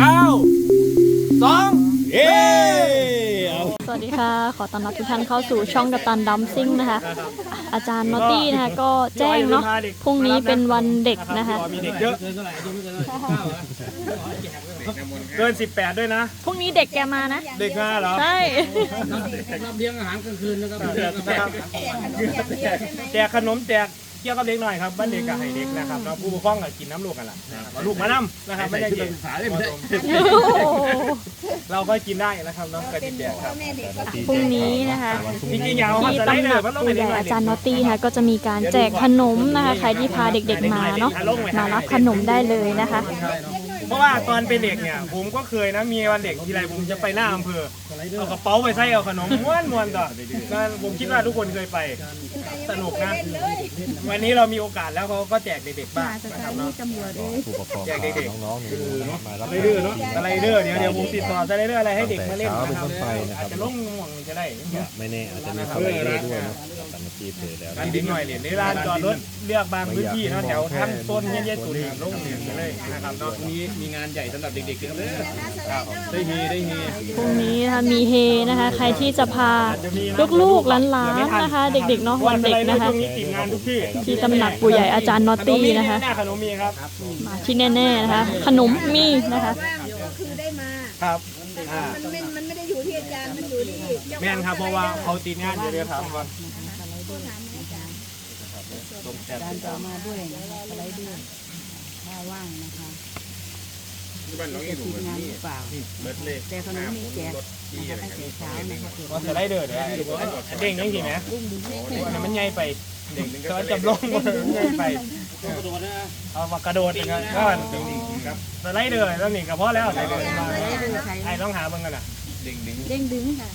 เก้าสองเย้เอาสวัสดีค่ะ ขอต้อนรับทุกท่านเข้าสู่ช่องกัปตันดัมซิ่งนะคะ อาจารย์นอตตี้นะคะก็แจ้งเนาะพรุ่งนี้เป็นวันเด็กนะคะ มีเด็กเยอะเกิน18ด้วยนะ พรุ่งนี้เด็กแกมานะ เด็กมาเหรอ ใช่ รับเลี้ยงอาหารกลางคืนนะครับนะครับแจกขนมแจก เกี่ยวกับเด็กหน่อยครับบ้านเด็กกับให้เด็กนะครับแล้วผู้ปกครองก็กินน้ำลูกกันล่ะนะครับเอาลูกมานํนะครับไม่ได้เด็กสายเลยไม่ได้เราก็กินได้นะครับเนาะกระดิ่งแจกครับ พรุ่งนี้นะคะจริงๆอยาวมาที่สไลด์ตำหเดอนักร์มันต้องปู่เป็นใหเด็กหน่อยญ่อาจารย์นอตตี้นะคะก็จะมีการแจกขนมนะคะใครที่พาเด็กๆมาเนาะมารับขนมได้เลยนะคะ เพราะว่าตอนเป็นเด็กเนี่ยผมก็เคยนะมีวันเด็กทีไรผมจะไปหน้าอำเภอ เอากระเป๋าไปใส่เอาขนมม้วนม้วนๆต่อนะผมคิดว่าทุกคนเคยไป สนุกนะ วันนี้เรามีโอกาสแล้วเขาก็แจกเด็กๆบ้างนะครับเนาะผู้ปกครองแจกเด็ก พาน้องๆหนูๆมารับสไลเดอร์เนาะ สไลเดอร์เดี๋ยวเดี๋ยวผมติดต่อสไลเดอร์อะไรให้เด็กมาเล่นนะคตั้รับงแต่เช้าเป็นต้นไปนะครับอาจจะลงง่วงจะได้ไม่แน่อาจจะมีสไลเดอร์ด้วยเนาะตามที่เพจแล้วการดิ้งหน่อยเหรียญในร้านจอดรถเลือกบางพื้นที่นะแถวทั้งต้นเย็นๆสุดเนี่ยลงเหรียญไปเลยนะครับเนาะ วันนี้มีงานใหญ่สำหรับเด็กๆนะครับได้เฮได้เฮพรุ่งนี้นะคะมีเฮนะคะ ใครที่จะพาลูกๆหลานๆนะคะ เด็กๆเนาะวันเด็กนะคะ ช่วงนี้ติดงานทุกที่ที่ตำหนักปู่ใหญ่อาจารย์นอตตี้นะคะ หน้าขนมมีครับมาที่แน่ๆนะคะ ขนมมีนะคะ ว่างก็คือได้มา ครับอ่ามันไม่ มันไม่ได้อยู่ที่อาจารย์ มันอยู่ที่เจ้าของแม่นครับเพราะว่าเขาติดงานอยู่เลยครับว่าการต่อมาด้วยนะคะอะไรด้วยถ้าว่างนะคะ จะติดงานหรือเปล่าแต่ขนมมีแจกนะคะตั้งแต่เช้านะคะว่าจะได้เด้อเด้อเด้งยังสิแหมอันนั้มันใหญ่ไปเด้งก็จำลองมันใหญ่ไปเอามากระโดดอย่างนั้นก็ครับสไลเดอร์แล้วนี่ก็พอแล้วสไลเดอร์มาอะไรด้วยใช้ไอ้ต้องหาเบิ่งกันน่ะเด้งดึงค่ะ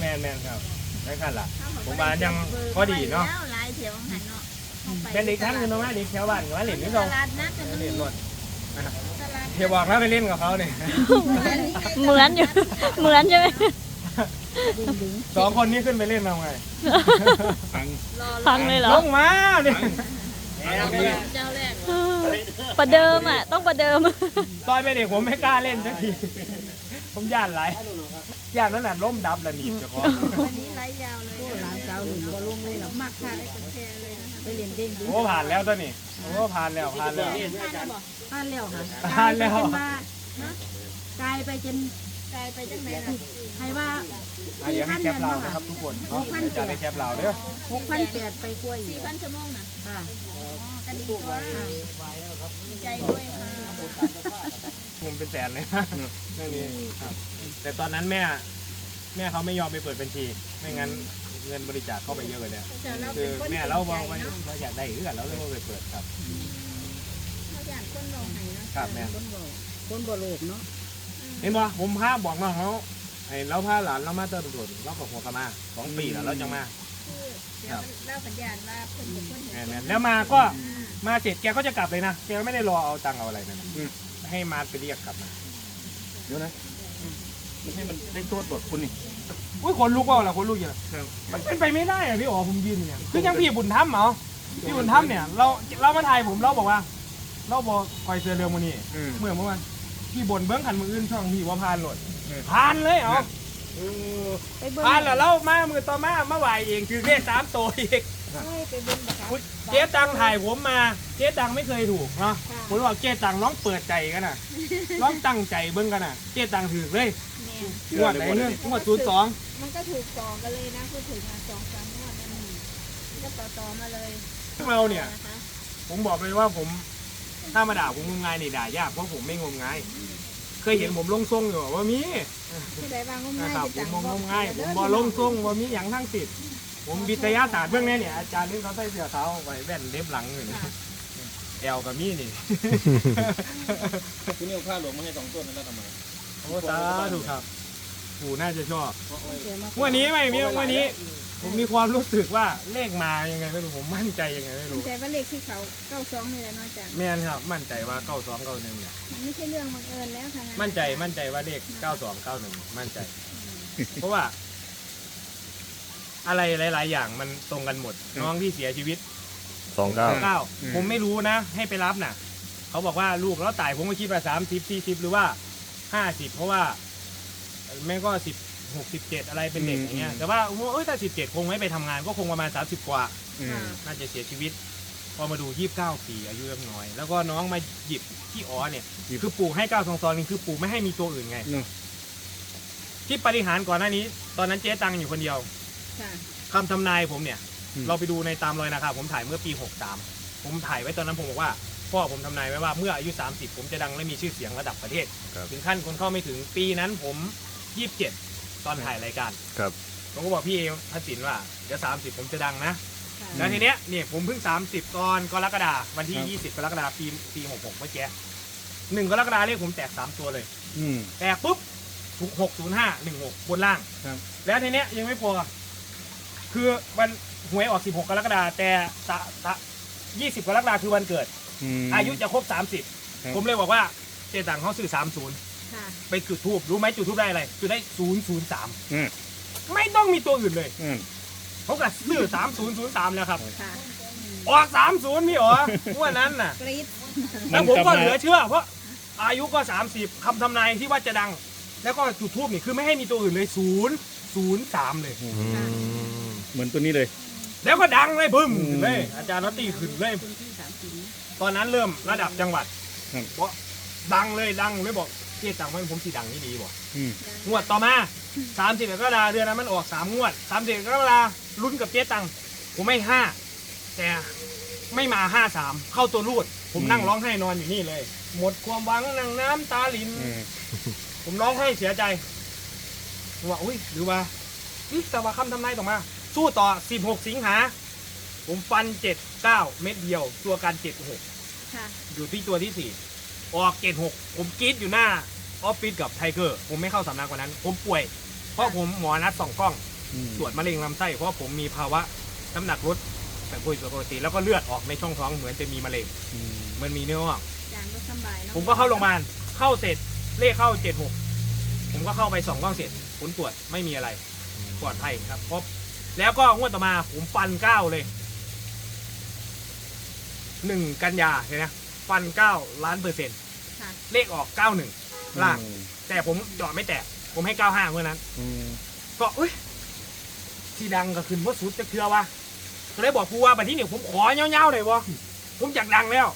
แม่นแม่นครับได้ขั้นละผมว่ายังพอดีเนาะแล้วหลายแถวหันเนาะเข้าไปเป็นอีกครั้งหนึงนะว่าเด็กแถวบ้านกับว่าเล่นนี่ตต้องลาดนัดกันเล่นรถตลาด เดี๋ยวบอกแล้วไปเล่นกับเขาเนี่ยเหมือนอยู่ เหมือนใช่ไหมสองคนนี้ขึ้นไปเล่นทำไงพังเลยเหรลองมาเนี่ยเจ้าแรกประเดิมอะ ต้องประเดิมตอนเป็นเด็กผมไม่กล้าเล่นสักที ผมย่านไรย่านนั้นน่ะล้มดับแล้วหนีบเจ้าของวันนี้ไล่ยาวเลย หลานสาวหนึ่งบ่ลงเลยหรอกมากค่ะได้คนแชร์เลยนะคะไปเรียนเด้งดึงโอ้ผ่านแล้วตัวนี้โอ้ผ่านแล้วผ่านแล้ว ผ่านแล้วค่ะผ่านแล้ว กลายไปจนว่ากลายไปจนกลายไปจังไหนล่ะใครว่าอะเดี๋ยวให้แคปเรานะครับทุกคนเนาะจะได้แคปเราเด้อหกพันแปดไปกล้วยอีสี่กพันชั่วโมงนะค่ะอ๋อกันดีกว่าดีใจด้วยค่ะผมเป็นแสนเลยนะเรื่องนี้ครับแต่ตอนนั้นแม่ แม่เขาไม่ยอมไปเปิดบัญชี ไม่งั้น เงินบริจาคเข้าไปเยอะเลยเนี่ยแต่เราคืเป็นอคนแม่เราบอกว่าเราอยากได้เรื่องเราเลยว่าไปเปิดครับเขาอยากคนลงไหนนะครับแม่คนบ่คนบ่โลภเนาะเห็นป่ะผมพาบอกน้องเขาไอ้เราพาหลานเรามาเติมตรวจเรากับหัวกะมาสองปีแล้วเราจะมาคือเดี๋ยวมันเล่าสัญญาณว่าเพิ่นเป็นคนเห็นแม่นๆแล้วมาก็มาเสร็จแกก็จะกลับเลยนะแกไม่ได้รอเอาตังค์เอาอะไรนั่นนะให้มาไปเรียกกลับมาเดี๋ยวนะไม่ใช่มันได้โทษบทคุณนี่ อุ้ยคนลุกว่าอะไรคนลุกอย่างไรมันเป็นไปไม่ได้อะพี่อ๋อผมยืนอยู่เนี่ยคือยังพี่บุญธรรมเหรอพี่บุญธรรมเนี่ยเราเรามาถ่ายผมเราบอกว่า เราบอกคอยเสือเรือมันนี่เมื่อเมื่อวานพี่บนเบิ้งขันมืออื่นช่องพี่ว่าพานโหลดพานเลยเหรอไปเบิ่งพานแล้วเรามามือต่อมามาไหวเองคือเลขสามตัวอีกไปเบิ่งบักค่ะอุ๊ยเจ๊ตังถ่ายผมมา เจ๊ตังไม่เคยถูกเนาะผมบอกเจ๊ตังร้องเปิดใจกันน่ะร้องตั้งใจเบิ้งกันน่ะ เจ๊ตังถือเลยแม่งวดไหนเรื่องงวดศูนย์สอง มันก็ถูกต่อกันเลยนะพูดถึงมาสองสามงวดนั่นก็ต่อต่อๆมาเลยเราเนี่ย นะคะผมบอกเลยว่าผมถ้ามาด่าผมงมงายนี่ด่ายากเพราะผมไม่งมงาย เคยเห็นผมลงทรงอยู่ว่ามีผู้ใดบางงมนะง่ายครับจะผมจังมองงมงายผมบอลงทรงว่ามีอย่างทั้งสิทธิ์ผมวิทยาศาสตร์เบื้องนี้เนี่ยอาจารย์นี่เขาใส่เสื้อขาวไว้แว่นเล็บหลังอยู่นี่แอลกับมีนี่ คุณนี่เอาผ้าหลวงมาให้สองต้นนั่นแล้วทำไมโอ้สาธุครับ ปู่น่าจะชอบงวันนี้ไม่มีงวันนี้ ผมมีความรู้สึกว่าเลขมายังไงไม่รู้ผมมั่นใจยังไงไม่รู้ แต่ว่าเลขที่เขาเก้าสองนี่แหละเนาะอาจารย์แม่นครับ มั่นใจว่าเก้าสองเก้าหนึ่งเนี่ยมันไม่ใช่เรื่องบังเอิญแล้วค่ะนะมั่นใจมั่นใจว่าเลขเก้าสองเก้าหนึ่งมั่นใจ เพราะว่า อะไรหลาย ๆ อย่างมันตรงกันหมด น้องที่เสียชีวิต สองเก้า เก้าผมไม่รู้นะ ให้ไปรับน่ะเเขาบอกว่าลูกแล้วตายผมก็คิดว่าสามสิบสี่สิบหรือว่าห้าสิบเพราะว่า แม่ก็สิบหกสิบเจ็ดอะไรเป็นเด็กอย่างเงี้ย แต่ว่าเอ้ยถ้าสิบเจ็ดคงไม่ไปทำงานก็คงประมาณสามสิบกว่า อืม น่าจะเสียชีวิต พอมาดูยี่สิบเก้าปีอายุยังน้อย แล้วก็น้องมาหยิบที่อ๋อเนี่ยคือปู่ให้เก้าซองซองนึงคือปู่ไม่ให้มีตัวอื่นไง เนาะที่ปฏิหารย์ก่อนหน้านี้ ตอนนั้นเจ๊ตังอยู่คนเดียวค่ะ คำทำนายผมเนี่ยเราไปดูในตามรอยนะครับผมถ่ายเมื่อปี 63 ผมถ่ายไว้ตอนนั้นผมบอกว่า พ่อผมทำนายไว้ว่าเมื่ออายุ 30 ผมจะดังและมีชื่อเสียงระดับประเทศ ครับ ถึงขั้นคนเข้าไม่ถึงปีนั้นผม 27ตอนถ่ายรายการครับ ผมก็บอกพี่เอพัสินว่าเดี๋ยว30ผมจะดังนะค่ะแล้วทีเนี้ยเนี่ยผมเพิ่ง30ตอนกรกฎาวันที่ครับ20กรกฎาปีปี66เมื่อกี้หนึ่งกรกฎาเลขผมแตก3ตัวเลย อืม แตกปุ๊บถูกหกศูนย์ห้าหนึ่งหกบนล่างครับ แล้วทีเนี้ยยังไม่พอ คือวันหวยออก16กรกฎาแต่ตะตะ20กรกฎาคือวันเกิด ม อายุจะครบครับ30ผมเลยบอกว่าเจตังเขาสื่อ30 ค่ะไปจุดทูบรู้ไหมจุดทูบได้อะไรจุดได้อืม003ไม่ต้องมีตัวอื่นเลยอืมเขาก็ซื้อ3003แล้วครับ ค่ะออก30พี่อ๋อวันนั้นน่ะ กรี๊ดแล้วผมก็เหลือเชื่อ เพราะอายุก็ 30คำทำนายที่ว่าจะดัง แล้วก็จุดทูบนี่คือไม่ให้มีตัวอื่นเลยศูนย์ศูนย์สามเลยเหมือนตัวนี้เลย แล้วก็ดังเลยบึ้มอืมเลย อาจารย์นอตตี้ขึ้นเลยที่สามสิบนี้ตอนนั้นเริ่มระดับจังหวัดครับ เพราะดังเลยดังเลยบอก เจ๊ตังมันผมสีดังนี่ดีบ่อืม งวดต่อมาสามสิบกรกฎาเดือนนั้นมันออกสามงวดสามสิบกรกฎาลุ้นกับเจ๊ตังผมไม่ห้าแต่ไม่มาห้าสามเข้าตัวรูด ผมนั่งร้องไห้นอนอยู่นี่เลย หมดความหวังนั่งน้ำตาลิน อืม ผมร้องไห้เสียใจผมว่าอุ้ยหรือว่าอิแต่ว่าคำทำนายต่อมา สู้ต่อ 16 สิงหา ผมฟัน 7 9 เม็ดเดียว ตัวการ76ค่ะอยู่ที่ตัวที่ 4 ออก76ผมกรีดอยู่หน้าออฟฟิศกับไทเกอร์ผมไม่เข้าสำนักวันนั้น ผมป่วย เพราะผมหมอนัดส่องกล้องอืมตรวจมะเร็งลำไส้เพราะผมมีภาวะน้ำหนักลดแต่ป่วยปกติแล้วก็เลือดออกในช่องท้องเหมือนจะมีมะเร็งอืมมันมีเนื้องอกจานก็สบายเนาะผมก็เข้าโรงพยาบาลเข้าเสร็จเลขเข้าเจ็ดหกผมก็เข้าไปสองกล้องเสร็จผลตรวจไม่มีอะไรปลอดภัยครับครบแล้วก็งวดต่อมาผมฟันเก้าเลยหนึ่งกันยาเห็นไหมฟันเก้าล้านเปอร์เซ็นต์ ค่ะ เลขออกเก้าหนึ่งล่างแต่ผมเจาะไม่แตก ผมให้เก้าห้าเมื่อนั้น อืมก็เอ้ยที่ดังก็ขึ้นว่าสุดจะเคือว่าก็เลยบอกครูว่าบัดที่นี่ผมขอเงี้ยวๆหน่อยวะผมอยากดังแล้ว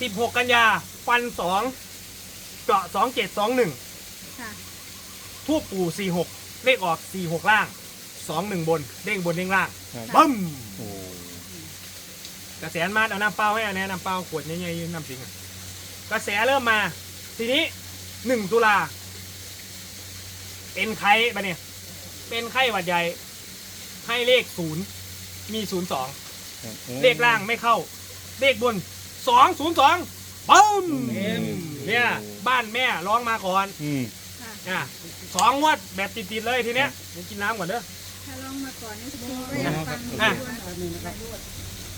สิบหกกันยา ฟันสองเจาะสองเจ็ดสองหนึ่งค่ะ ทูบปู่สี่หกเลขออกสี่หกล่างสองหนึ่งบน เด้งบนเด้งล่าง ครับ บึ้ม โอ้ กระแสมาเอาน้ำเปล่าให้อันนี้น้ำเปล่าขวดใหญ่ๆน้ำสิงอะกระแสเริ่มมา ทีนี้หนึ่งตุลา เป็นไข้ปะเนี่ย เป็นไข้หวัดใหญ่ ให้เลขศูนย์มีศูนย์สองครับโอ้เลขล่างไม่เข้า เลขบนสองศูนย์สองบึ้มอืมเนี่ยบ้านแม่ร้องมาก่อนอืมค่ะอะสองงวดแบบติดๆเลยทีเนี้ยเดี๋ยวกินน้ำก่อนเด้อถ้าลองมาก่อนนี่ครูก็อยากฟัง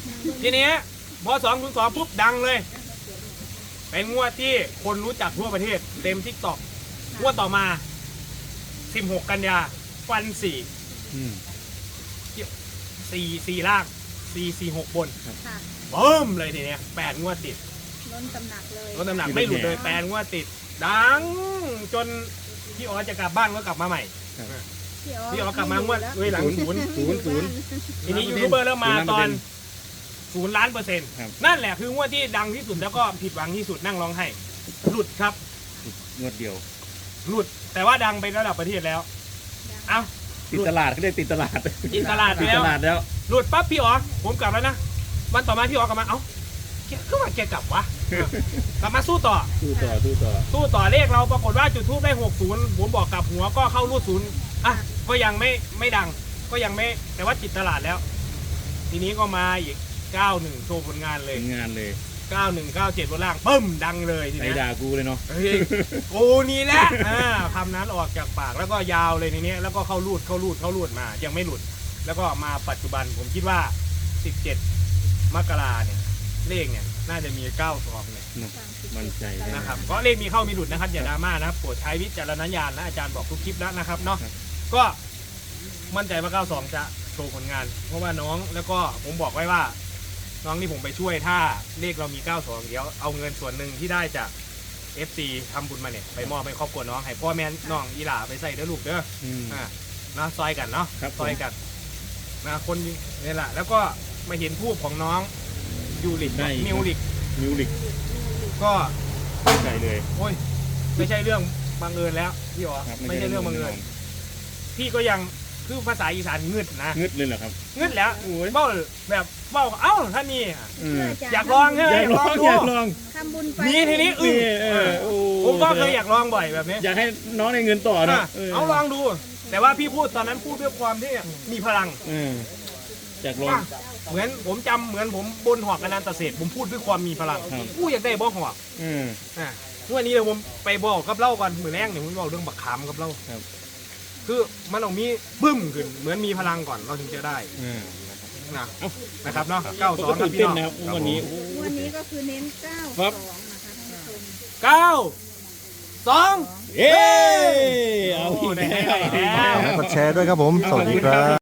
อะทีนี้พอสองศูนย์สองปุ๊บดังเลย เป็นงวดที่คนรู้จักทั่วประเทศ เต็มทิกตอกงวดต่อมา 16 กันยาฟันสี่อืมสี่สี่ล่างสี่สี่หกบนค่ะเบิ่มเลยทีเนี้ยแปดงวดติดล้นตำหนักเลยลดน้ำหนักไม่หลุดเลยแปดงวดติด ดังจนพี่อ๋อจะกลับบ้านก็กลับมาใหม่ พี่อ๋อกลับมางวดด้วยหลังศูนย์ ศูนย์ศูนย์ ทีนี้ยูทูบเบอร์เริ่มมาศูนย์ตอนล้ ศูนย์ล้านเปอร์เซ็นต์ครับ นั่นแหละคืองวดที่ดังที่สุดแล้วก็ผิดหวังที่สุดนั่งร้องไห้หลุดครับ งวดเดียว หลุดแต่ว่าดังไประดับประเทศแล้ว เอ้า ติดตลาดเขาเรียกติดตลาดติดตลาดไปติดแล้วตลาดแล้ว หลุดปั๊บพี่อ๋อผมกลับแล้วนะวันต่อมาพี่อ๋อกลับมาเอ้าแกขึ้นมาแกกลับวะกลับมาสู้ต่อ สู้ต่อสู้ต่อ สู้ต่อเลขเราปรากฏว่าจุดทูบได้หกศูนย์ผมบอกกลับหัวก็เข้ารูดศูนย์อะก็ยังไม่ไม่ดัง ก็ยังไม่แต่ว่าจิตตลาดแล้ว ทีนี้ก็มาอีก เก้าหนึ่งโชว์ผลงานเลย เป็นงานเลยเก้าหนึ่งเก้าเจ็ดบนล่างปึ้มดังเลยทีใครเนี้ยด่ากูเลยเนาะ เฮ้ยกูนี่แหละอ่าคำนั้นออกจากปากแล้วก็ยาวเลยในนี้แล้วก็เข้ารูดเข้ารูดเข้ารูดมา ยังไม่หลุด แล้วก็มาปัจจุบันผมคิดว่า 17 มกราเนี่ย เลขเนี่ย น่าจะมี9ซองเนี่ย มั่นใจเลยนะครับเพราะเลขมีเข้ามีหลุดนะครับอย่าดราม่านะครับโปรดใช้วิจารณญาณนะอาจารย์บอกทุกคลิปแล้วนะครับเนาะครับ ก็มั่นใจว่า9ซองจะโชว์ผลงาน เพราะว่าน้องแล้วก็ผมบอกไว้ว่า น้องที่ผมไปช่วยถ้าเลขเรามี 92 เดี๋ยวเอาเงินส่วนหนึ่งที่ได้จาก FC ทำบุญมาเนี่ยไปมอบให้ครอบครัวน้องให้พ่อแม่น้องอีหล่าไปใส่เด้อลูกเด้ออืม อ่านะซอยกันเนาะครับผม ซอยกันนะคนนี่แหละแล้วก็มาเห็นทูบของน้องยูริกได้อีกมิวริกมิวลิกก็ใส่เลย โอ้ยไม่ใช่เรื่องบังเอิญแล้วพี่อ๋อครับไม่ใช่เรื่องบังเอิญพี่ก็ยังคือภาษาอีสานงึดนะ งึดเลยเหรอครับ งึดแล้วเบ้าแบบ เบ้าเอ้าท่านนี่อืมอยากลองใช่ไหมอยากลองดูอยากลองทำบุญไปมีทีนี้อึ้งนี่เออโอ้ผมก็เคยอยากลองบ่อยแบบนี้อยากให้น้องได้เงินต่อนะอะเอาลองดู แต่ว่าพี่พูดตอนนั้นพูดด้วยความที่มีพลัง เอออยากลอง ว่าเหมือนผมจำเหมือนผมบนหอกกระนันตเศษผมพูดด้วยความมีพลังครับ กูอยากได้บ่หอกเอออะวันนี้เดี๋ยวผมไปบอกกับเล่าก่อนมือแรกเนี่ยผมบอกเรื่องบักขามกับเล่าครับ คือมันต้องมีบึ้มขึ้นเหมือนมีพลังก่อนเราถึงจะได้เอ อนะนะครับเนาะเก้าสองก็ครับตื่นพี่เต้นน้องนะครับวันนี้วันนี้ก็คือเน้นเก้าครับสองนะคะท่านผู้ชมเก้าสองเอ้ยเอาอีกแล้วโอ้ได้แล้วกดแชร์ด้วยครับผม สวัสดีครับ